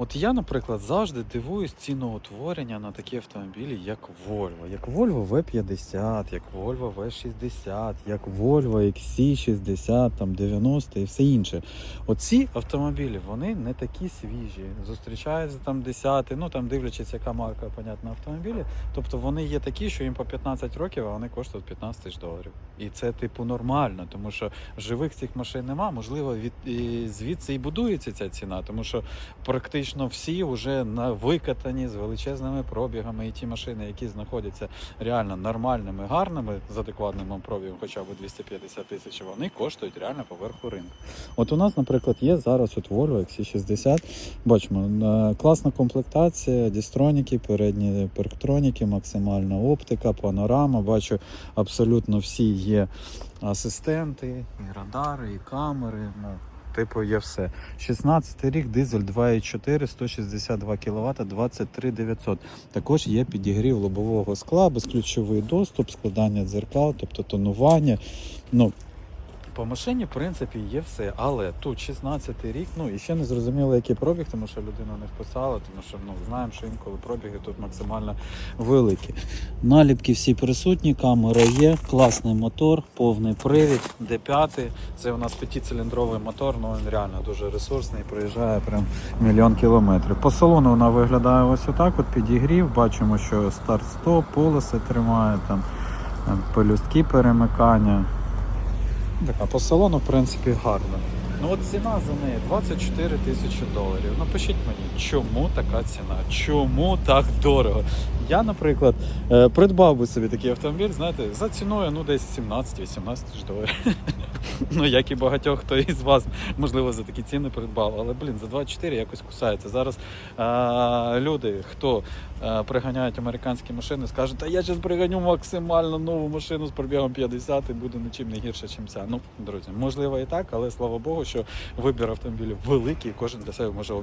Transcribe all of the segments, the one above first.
От я, наприклад, завжди дивуюсь ціноутворення на такі автомобілі, як Volvo. Як Volvo V50, як Volvo V60, як Volvo XC60, там 90 і все інше. Оці автомобілі, вони не такі свіжі. Зустрічаються там 10, ну там дивлячись, яка марка, понятно, автомобілі. Тобто вони є такі, що їм по 15 років, а вони коштують 15 тисяч доларів. І це, типу, нормально, тому що живих цих машин нема. Можливо, від і звідси і будується ця ціна, тому що практично всі вже на викатані з величезними пробігами, і ті машини, які знаходяться реально нормальними, гарними з адекватним пробігом, хоча б 250 тисяч, вони коштують реально поверху ринку. От у нас, наприклад, є зараз от Volvo XC60. Бачимо, е, класна комплектація, дістроніки, передні парктроніки, максимальна оптика, панорама. Бачу, абсолютно всі є асистенти, і радари, і камери. Ну, типу, є все. 16 рік, дизель 2,4, 162 кВт, 23 900. Також є підігрів лобового скла, безключовий доступ, складання дзеркал, тобто тонування. Ну, по машині, в принципі, є все, але тут 16 рік, ну і ще не зрозуміло, який пробіг, тому що людина не вписала, тому що ну, знаємо, що інколи пробіги тут максимально великі. Наліпки всі присутні, камера є, класний мотор, повний привід, D5. Це у нас п'ятициліндровий мотор, ну він реально дуже ресурсний, проїжджає прям мільйон кілометрів. По салону вона виглядає ось отак, от підігрів. Бачимо, що старт-стоп, полоси тримає, там пелюстки перемикання. Так, а по салону, в принципі, гарно. Ну от ціна за неї 24 тисячі доларів. Напишіть мені, чому така ціна? Чому так дорого? Я, наприклад, е, придбав би собі такий автомобіль, знаєте, за ціною ну десь 17-18 тисяч доларів. Ну, як і багатьох хто із вас, можливо, за такі ціни придбав. Але, блін, за 24 якось кусається. Зараз е, люди, хто е, приганяють американські машини, скажуть, та я зараз приганю максимально нову машину з пробігом 50 і буде нічим не гірше, ніж ця. Ну, друзі, можливо і так, але слава Богу, що вибір автомобілів великий, кожен для себе може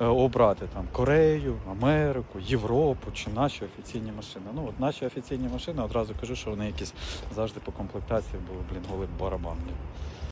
е, обрати там Корею, Америку, Європу чи наші офіційні машини. Ну, от наші офіційні машини, одразу кажу, що вони якісь завжди по комплектації були, блін, голий барабанні.